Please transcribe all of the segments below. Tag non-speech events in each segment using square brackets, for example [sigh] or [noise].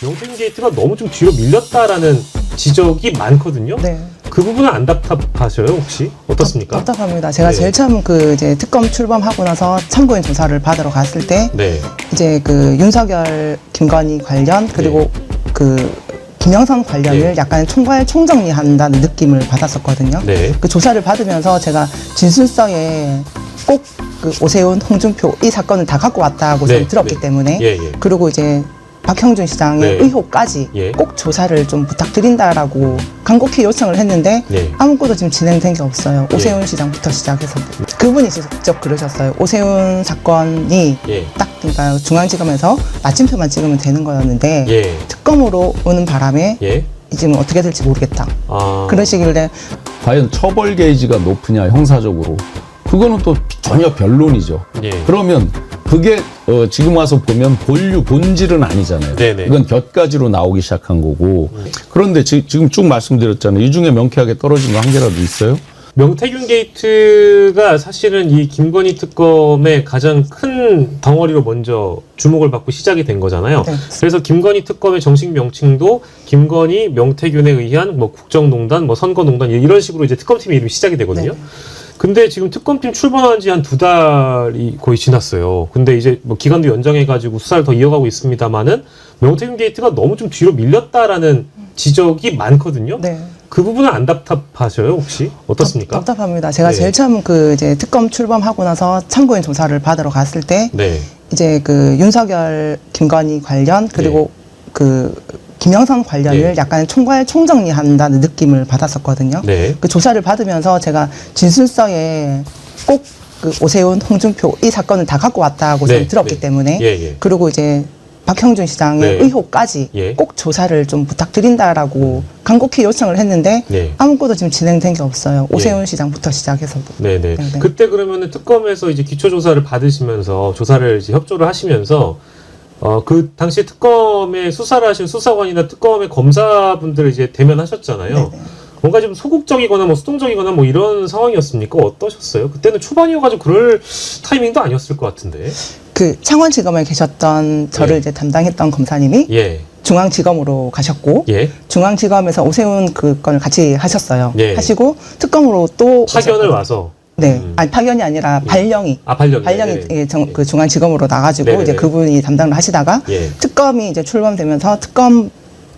명태균 게이트가 너무 좀 뒤로 밀렸다라는 지적이 많거든요. 네. 그 부분은 안 답답하셔요 혹시 어떻습니까? 답답합니다. 제가 네. 제일 처음 그 이제 특검 출범하고 나서 참고인 조사를 받으러 갔을 때 네. 이제 그 윤석열, 김건희 관련 그리고 그 김영선 관련을 네. 약간 총괄 총정리한다는 느낌을 받았었거든요. 네. 그 조사를 받으면서 제가 진술서에 꼭 그 오세훈, 홍준표 이 사건을 다 갖고 왔다고 네, 들었기 네. 때문에 예, 예. 그리고 이제 박형준 시장의 네. 의혹까지 예. 꼭 조사를 좀 부탁드린다라고 간곡히 요청을 했는데 네. 아무것도 지금 진행된 게 없어요. 예. 오세훈 시장부터 시작해서 그분이 직접 그러셨어요. 오세훈 사건이 예. 딱 그러니까 중앙지검에서 마침표만 찍으면 되는 거였는데 예. 특검으로 오는 바람에 예. 지금 어떻게 될지 모르겠다. 아. 그러시길래 과연 처벌 게이지가 높으냐 형사적으로 그거는 또 전혀 변론이죠. 예. 그러면 그게 어, 지금 와서 보면 본류 본질은 아니잖아요. 네네. 이건 곁가지로 나오기 시작한 거고. 그런데 지, 지금 쭉 말씀드렸잖아요. 이 중에 명쾌하게 떨어진 거 한 개라도 있어요? 명태균 게이트가 사실은 이 김건희 특검의 가장 큰 덩어리로 먼저 주목을 받고 시작이 된 거잖아요. 네. 그래서 김건희 특검의 정식 명칭도 김건희 명태균에 의한 뭐 국정농단, 뭐 선거농단 이런 식으로 이제 특검팀 이름이 시작이 되거든요. 네. 근데 지금 특검팀 출범한 지 한 두 달이 거의 지났어요. 근데 이제 뭐 기간도 연장해가지고 수사를 더 이어가고 있습니다만은 명태균 게이트가 너무 좀 뒤로 밀렸다라는 지적이 많거든요. 네. 그 부분은 안 답답하셔요 혹시 어떻습니까? 답, 답답합니다. 제가 네. 제일 처음 그 이제 특검 출범하고 나서 참고인 조사를 받으러 갔을 때 네, 이제 그 윤석열, 김건희 관련 그리고 그 김영선 관련을 네. 약간 총괄 총정리한다는 느낌을 받았었거든요. 네, 그 조사를 받으면서 제가 진술서에 꼭 그 오세훈, 홍준표 이 사건을 다 갖고 왔다고 네, 저는 들었기 네. 때문에 예, 예. 그리고 이제 박형준 시장의 네. 의혹까지 예. 꼭 조사를 좀 부탁드린다라고 간곡히 요청을 했는데 네. 아무것도 지금 진행된 게 없어요. 오세훈 예. 시장부터 시작해서 네, 네. 네, 네. 그때 그러면은 특검에서 이제 기초 조사를 받으시면서 조사를 이제 협조를 하시면서 어 그 당시 특검의 수사를 하신 수사관이나 특검의 검사분들을 이제 대면하셨잖아요. 네, 네. 뭔가 좀 소극적이거나 뭐 수동적이거나 뭐 이런 상황이었습니까? 어떠셨어요? 그때는 초반이어가지고 그럴 타이밍도 아니었을 것 같은데. 그 창원지검에 계셨던 저를 예. 이제 담당했던 검사님이 예, 중앙지검으로 가셨고 예. 중앙지검에서 오세훈 그 건을 같이 하셨어요. 예. 하시고 특검으로 또 파견을 오셨거든요. 와서. 네, 음. 아니 파견이 아니라 예. 발령이 아 발령. 발령이 네, 네. 예, 정- 그 중앙 지검으로 나가지고 네네네. 이제 그분이 담당을 하시다가 예. 특검이 이제 출범되면서 특검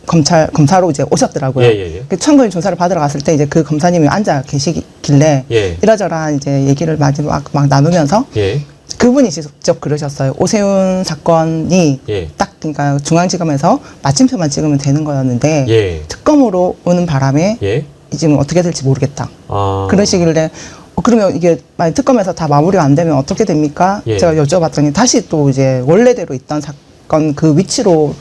검찰 검사로 이제 오셨더라고요. 예, 예, 예. 그 참고인 조사를 받으러 갔을 때 이제 그 검사님이 앉아 계시길래 예. 이러저러한 이제 얘기를 마지막 막 나누면서 예. 그분이 직접 그러셨어요. 오세훈 사건이 예. 딱 그러니까 중앙지검에서 마침표만 찍으면 되는 거였는데 예. 특검으로 오는 바람에 예. 지금 어떻게 될지 모르겠다. 아. 그러시길래 어, 그러면 이게 만약 특검에서 다 마무리가 안 되면 어떻게 됩니까? 예. 제가 여쭤봤더니 다시 또 이제 원래대로 있던 사건 그 위치로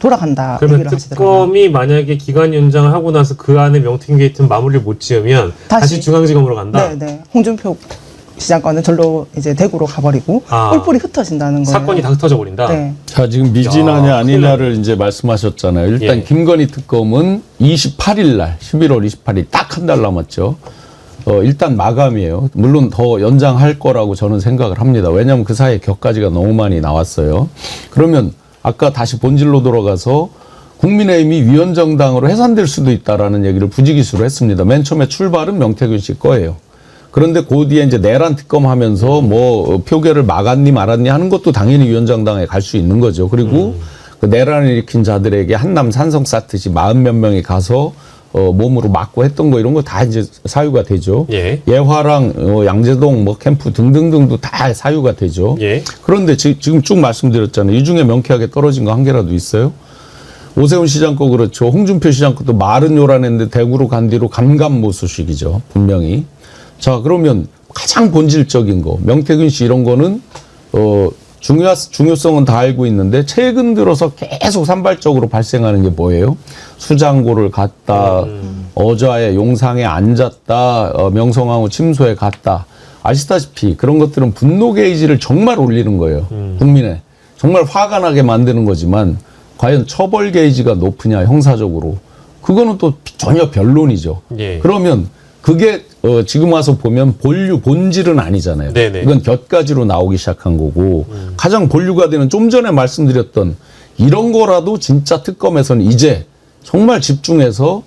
돌아간다 그러면 얘기를 하시더라고요. 특검이 만약에 기간 연장을 하고 나서 그 안에 명태균 게이트는 마무리를 못 지으면 다시, 다시. 중앙지검으로 간다. 네, 네. 홍준표 시장 건은 절로 이제 대구로 가버리고 아. 뿔뿔이 흩어진다는 거예요. 사건이 다 흩어져 버린다. 네. 자, 지금 미진하냐 야, 아니냐를 이제 말씀하셨잖아요. 일단 예. 김건희 특검은 28일 날, 11월 28일 딱 한 달 남았죠. 어, 일단 마감이에요. 물론 더 연장할 거라고 저는 생각을 합니다. 왜냐하면 그 사이에 격가지가 너무 많이 나왔어요. 그러면 아까 다시 본질로 돌아가서 국민의힘이 위원정당으로 해산될 수도 있다라는 얘기를 부지기수로 했습니다. 맨 처음에 출발은 명태균 씨 거예요. 그런데 그 뒤에 이제 내란 특검 하면서 뭐 표결을 막았니 말았니 하는 것도 당연히 위원장당에 갈 수 있는 거죠. 그리고 그 내란을 일으킨 자들에게 한남 산성 쌓듯이 마흔 몇 명이 가서 어 몸으로 막고 했던 거 이런 거 다 이제 사유가 되죠. 예. 예화랑 어 양재동 뭐 캠프 등등등도 다 사유가 되죠. 예. 그런데 지, 지금 쭉 말씀드렸잖아요. 이 중에 명쾌하게 떨어진 거 한 개라도 있어요? 오세훈 시장 거 그렇죠. 홍준표 시장 것도 말은 요란했는데 대구로 간 뒤로 감감모수식이죠. 분명히. 자, 그러면 가장 본질적인 거. 명태균 씨 이런 거는, 어, 중요, 중요성은 다 알고 있는데 최근 들어서 계속 산발적으로 발생하는 게 뭐예요? 수장고를 갔다, 어좌에 용상에 앉았다, 어, 명성황후 침소에 갔다. 아시다시피 그런 것들은 분노 게이지를 정말 올리는 거예요. 국민의. 정말 화가 나게 만드는 거지만 과연 처벌 게이지가 높으냐 형사적으로 그거는 또 전혀 변론이죠. 예. 그러면 그게 어, 지금 와서 보면 본류 본질은 아니잖아요. 네네. 음. 이건 곁가지로 나오기 시작한 거고 가장 본류가 되는 좀 전에 말씀드렸던 이런 거라도 진짜 특검에서는 이제 정말 집중해서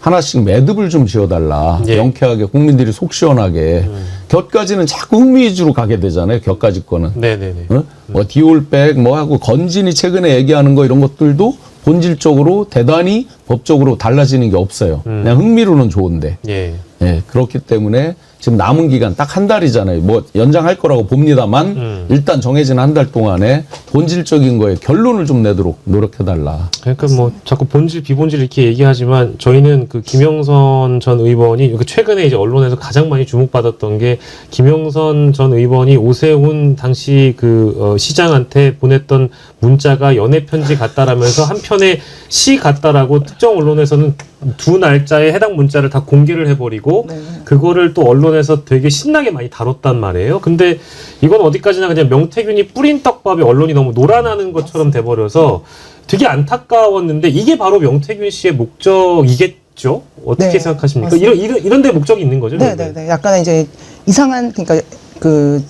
하나씩 매듭을 좀 지어달라. 예. 명쾌하게 국민들이 속 시원하게. 곁까지는 자꾸 흥미 위주로 가게 되잖아요. 곁까지 거는. 네네네. 어? 뭐 디올백 뭐 하고 건진이 최근에 얘기하는 거 이런 것들도 본질적으로 대단히 법적으로 달라지는 게 없어요. 그냥 흥미로는 좋은데. 예. 예, 그렇기 때문에 지금 남은 기간 딱 한 달이잖아요. 뭐 연장할 거라고 봅니다만 음. 일단 정해진 한 달 동안에 본질적인 거에 결론을 좀 내도록 노력해 달라. 그러니까 뭐 자꾸 본질 비본질 이렇게 얘기하지만 저희는 그 김영선 전 의원이 그 최근에 이제 언론에서 가장 많이 주목받았던 게 김영선 전 의원이 오세훈 당시 그 어, 시장한테 보냈던 문자가 연애 편지 같다라면서 한편에 시 같다라고 특정 언론에서는 두 날짜에 해당 문자를 다 공개를 해버리고 네. 그거를 또 언론에서 되게 신나게 많이 다뤘단 말이에요. 근데 이건 어디까지나 그냥 명태균이 뿌린 떡밥에 언론이 너무 놀아나는 것처럼 돼버려서 되게 안타까웠는데 이게 바로 명태균 씨의 목적이겠죠? 어떻게 네, 생각하십니까? 맞습니다. 이런, 이런, 이런 데 목적이 있는 거죠? 네, 네, 네. 약간 이제 이상한 그러니까 그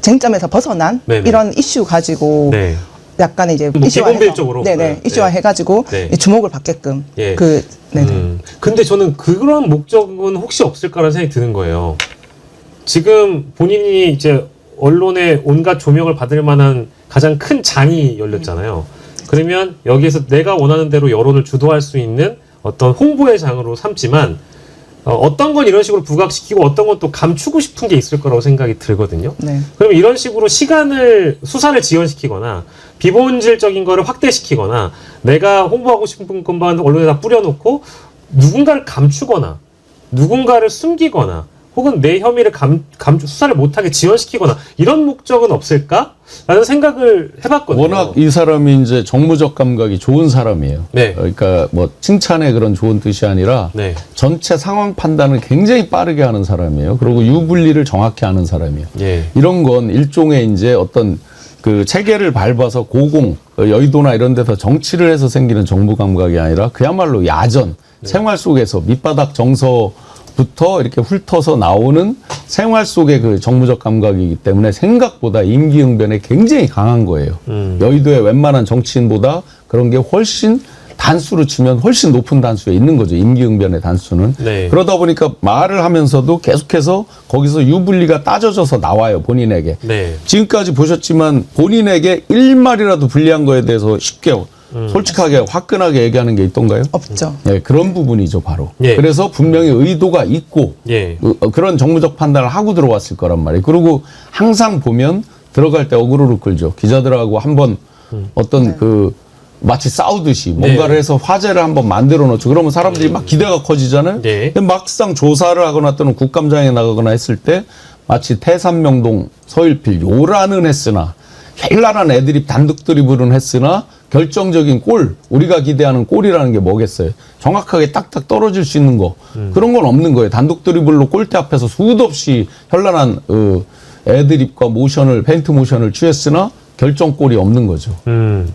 쟁점에서 벗어난 네네. 이런 이슈 가지고 네. 약간 이제 뭐 이슈화 비본질적으로? 네네 네, 이슈화 네. 해가지고 네. 주목을 받게끔 예. 그 네네 음, 근데 저는 그런 목적은 혹시 없을까라는 생각이 드는 거예요. 지금 본인이 이제 언론의 온갖 조명을 받을 만한 가장 큰 장이 열렸잖아요. 그러면 여기에서 내가 원하는 대로 여론을 주도할 수 있는 어떤 홍보의 장으로 삼지만 어, 어떤 건 이런 식으로 부각시키고 어떤 건 또 감추고 싶은 게 있을 거라고 생각이 들거든요. 네. 그러면 이런 식으로 시간을 수사를 지연시키거나 비본질적인 거를 확대시키거나 내가 홍보하고 싶은 것만 언론에다 뿌려놓고 누군가를 감추거나 누군가를 숨기거나 혹은 내 혐의를 감, 감 수사를 못하게 지연시키거나 이런 목적은 없을까라는 생각을 해봤거든요. 워낙 이 사람이 이제 정무적 감각이 좋은 사람이에요. 네. 그러니까 뭐 칭찬의 그런 좋은 뜻이 아니라 네, 전체 상황 판단을 굉장히 빠르게 하는 사람이에요. 그리고 유불리를 정확히 아는 사람이에요. 예, 이런 건 일종의 이제 어떤 그 체계를 밟아서 고공 어, 여의도나 이런 데서 정치를 해서 생기는 정부 감각이 아니라 그야말로 야전 생활 속에서 밑바닥 정서 부터 이렇게 훑어서 나오는 생활 속의 그 정무적 감각이기 때문에 생각보다 임기응변에 굉장히 강한 거예요. 음. 여의도의 웬만한 정치인보다 그런 게 훨씬 단수로 치면 훨씬 높은 단수에 있는 거죠. 임기응변의 단수는. 네. 그러다 보니까 말을 하면서도 계속해서 거기서 유불리가 따져져서 나와요. 본인에게. 네, 지금까지 보셨지만 본인에게 1말이라도 불리한 거에 대해서 쉽게 솔직하게 화끈하게 얘기하는 게 있던가요? 없죠. 네, 그런 부분이죠, 바로. 예. 그래서 분명히 의도가 있고 예, 어, 그런 정무적 판단을 하고 들어왔을 거란 말이에요. 그리고 항상 보면 들어갈 때 어그로를 끌죠. 기자들하고 한번 어떤 그 마치 싸우듯이 뭔가를 네. 해서 화제를 한번 만들어 놓죠. 그러면 사람들이 막 기대가 커지잖아요. 네. 근데 막상 조사를 하거나 또는 국감장에 나가거나 했을 때 마치 태산명동 서일필 요란은 했으나 현란한 애드립 단독 드리블은 했으나 결정적인 골 우리가 기대하는 골이라는 게 뭐겠어요? 정확하게 딱딱 떨어질 수 있는 거 그런 건 없는 거예요. 단독 드리블로 골대 앞에서 수도 없이 현란한 어, 애드립과 모션을 페인트 모션을 취했으나 결정골이 없는 거죠. 음,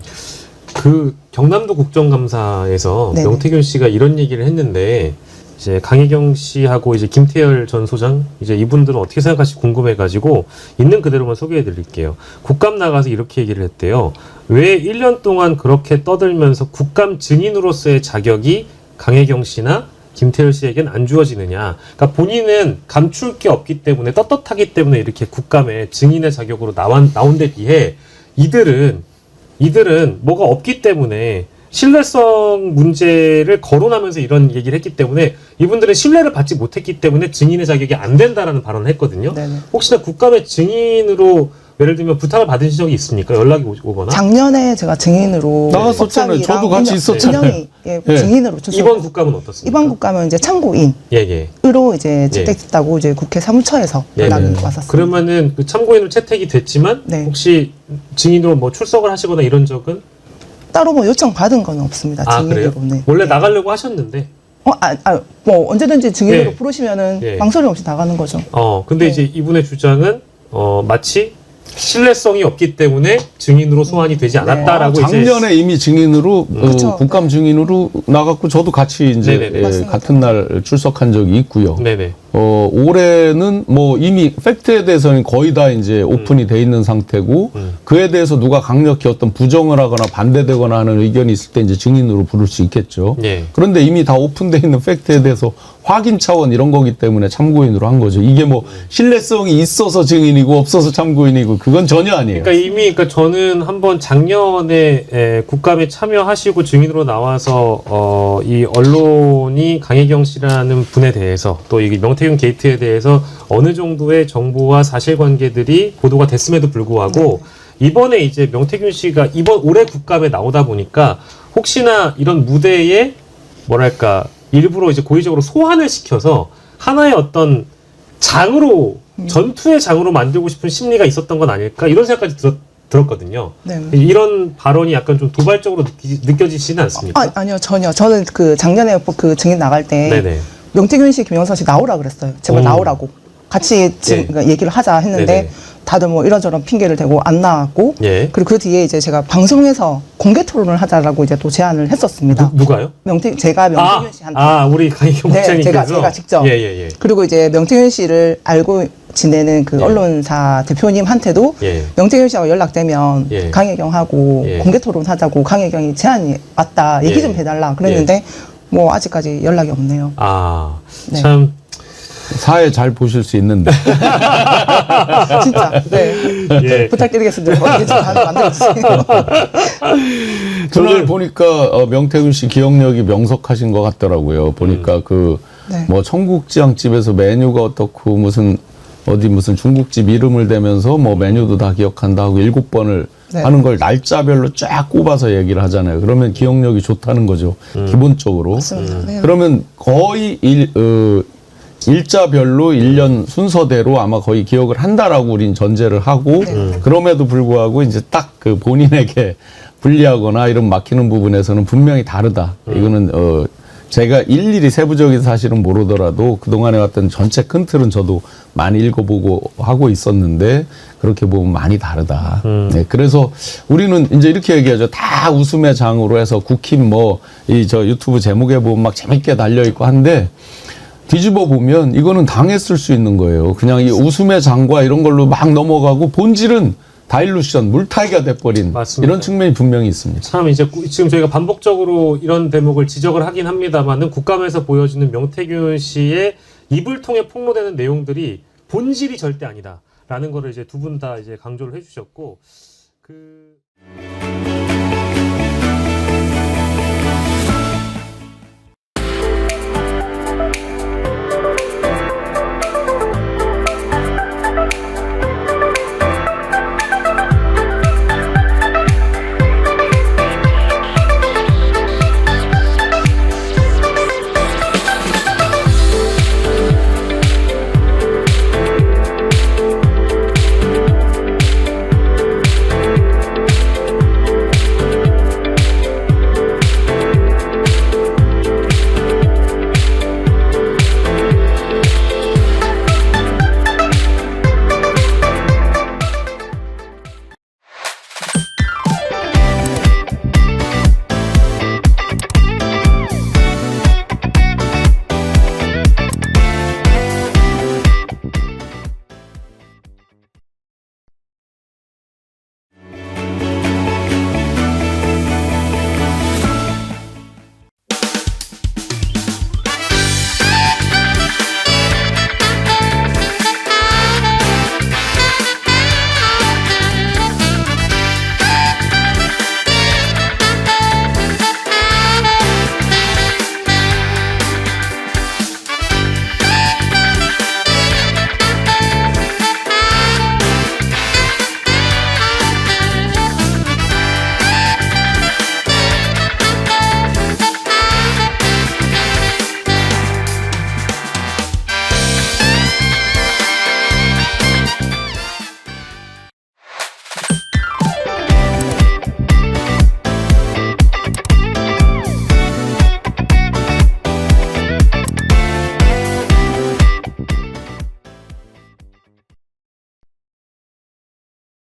그 경남도 국정감사에서 네네. 명태균 씨가 이런 얘기를 했는데 이제 강혜경 씨하고 이제 김태열 전 소장 이제 이분들은 어떻게 생각하실지 궁금해가지고 있는 그대로만 소개해드릴게요. 국감 나가서 이렇게 얘기를 했대요. 왜 1년 동안 그렇게 떠들면서 국감 증인으로서의 자격이 강혜경 씨나 김태열 씨에겐 안 주어지느냐. 그러니까 본인은 감출 게 없기 때문에 떳떳하기 때문에 이렇게 국감에 증인의 자격으로 나온, 나온 데 비해 이들은 이들은 뭐가 없기 때문에 신뢰성 문제를 거론하면서 이런 얘기를 했기 때문에 이분들은 신뢰를 받지 못했기 때문에 증인의 자격이 안 된다라는 발언을 했거든요. 네네. 혹시나 국감의 증인으로 예를 들면 부탁을 받으신 적이 있습니까? 연락이 오- 오거나? 작년에 제가 증인으로 나갔었잖아요. 법사위랑 저도 같이 있었잖아요. 인영이 예, 예. 증인으로 출석. 이번 국감은 어떻습니까? 이번 국감은 이제 참고인으로 예, 예. 이제 채택됐다고 이제 국회 사무처에서 네, 연락이 네. 왔었습니다. 그러면은 그 참고인으로 채택이 됐지만 네. 혹시 증인으로 뭐 출석을 하시거나 이런 적은 따로 뭐 요청 받은 건 없습니다. 아 그래요? 증인으로. 네. 원래 네. 나가려고 하셨는데 어, 아, 아, 뭐 언제든지 증인으로 네. 부르시면은 네. 망설임 없이 나가는 거죠. 어 근데 네. 이제 이분의 주장은 어 마치 신뢰성이 없기 때문에 증인으로 소환이 되지 네. 않았다라고 이제 작년에 이미 증인으로 어, 그쵸. 국감 증인으로 나갔고 저도 같이 이제 네네네. 예, 맞습니다. 같은 날 출석한 적이 있고요. 네네 어, 올해는 뭐 이미 팩트에 대해서는 거의 다 이제 오픈이 돼 있는 상태고 음. 그에 대해서 누가 강력히 어떤 부정을 하거나 반대되거나 하는 의견이 있을 때 이제 증인으로 부를 수 있겠죠. 예. 그런데 이미 다 오픈돼 있는 팩트에 대해서 확인 차원 이런 거기 때문에 참고인으로 한 거죠. 이게 뭐 신뢰성이 있어서 증인이고 없어서 참고인이고 그건 전혀 아니에요. 그러니까 이미 그러니까 저는 한번 작년에 에, 국감에 참여하시고 증인으로 나와서 어, 이 언론이 강혜경 씨라는 분에 대해서 또이명 태균 게이트에 대해서 어느 정도의 정보와 사실관계들이 보도가 됐음에도 불구하고 이번에 이제 명태균 씨가 이번 올해 국감에 나오다 보니까 혹시나 이런 무대에 뭐랄까 일부러 이제 고의적으로 소환을 시켜서 하나의 어떤 장으로 전투의 장으로 만들고 싶은 심리가 있었던 건 아닐까 이런 생각까지 들었, 들었거든요. 네. 이런 발언이 약간 좀 도발적으로 느끼, 느껴지시는 않습니까? 아, 아니요, 전혀. 저는 그 작년에 그 증인 나갈 때 네네. 명태균 씨, 김영선 씨 나오라 그랬어요. 제발 음. 나오라고. 같이 지금 예. 그러니까 얘기를 하자 했는데 네네. 다들 뭐 이런저런 핑계를 대고 안 나왔고 예. 그리고 그 뒤에 이제 제가 방송에서 공개 토론을 하자라고 이제 또 제안을 했었습니다. 누, 누가요? 명태 제가 아, 명태균 씨한테 아, 우리 강희경 네, 제가- 제가 직접. 예, 예, 예. 그리고 이제 명태균 씨를 알고 지내는 그 예. 언론사 대표님한테도 예. 명태균 씨하고 연락되면 예. 강혜경하고 예. 공개 토론하자고 강혜경이 제안이 왔다 얘기 예. 좀 해달라 그랬는데 뭐 아직까지 연락이 없네요. 아, 네. 참 사회 잘 보실 수 있는데 [laughs] 진짜 네 예. 부탁드리겠습니다. 어떻게 좀 만들어 주세요. 그날 보니까 어, 명태균 씨 기억력이 명석하신 것 같더라고요. 보니까 그 네. 뭐 청국지향집에서 메뉴가 어떻고 무슨 어디 무슨 중국집 이름을 대면서 뭐 메뉴도 다 기억한다 하고 일곱 번을 네. 하는 걸 날짜별로 쫙 꼽아서 얘기를 하잖아요. 그러면 기억력이 좋다는 거죠. 기본적으로. 맞습니다. 네. 그러면 거의 일, 어, 일자별로 일년 순서대로 아마 거의 기억을 한다라고 우린 전제를 하고 그럼에도 불구하고 이제 딱 그 본인에게 불리하거나 이런 막히는 부분에서는 분명히 다르다. 이거는 어 제가 일일이 세부적인 사실은 모르더라도 그동안에 왔던 전체 큰 틀은 저도 많이 읽어보고 하고 있었는데 그렇게 보면 많이 다르다. 네, 그래서 우리는 이제 이렇게 얘기하죠. 다 웃음의 장으로 해서 국힘 뭐 이 저 유튜브 제목에 보면 막 재밌게 달려 있고 한데 뒤집어 보면 이거는 당했을 수 있는 거예요. 그냥 이 웃음의 장과 이런 걸로 막 넘어가고 본질은 다일루션, 물타기가 돼버린 맞습니다. 이런 측면이 분명히 있습니다. 참 이제 꾸- 지금 저희가 반복적으로 이런 대목을 지적을 하긴 합니다만은 국감에서 보여지는 명태균 씨의 입을 통해 폭로되는 내용들이 본질이 절대 아니다라는 거를 이제 두 분 다 이제 강조를 해주셨고 그.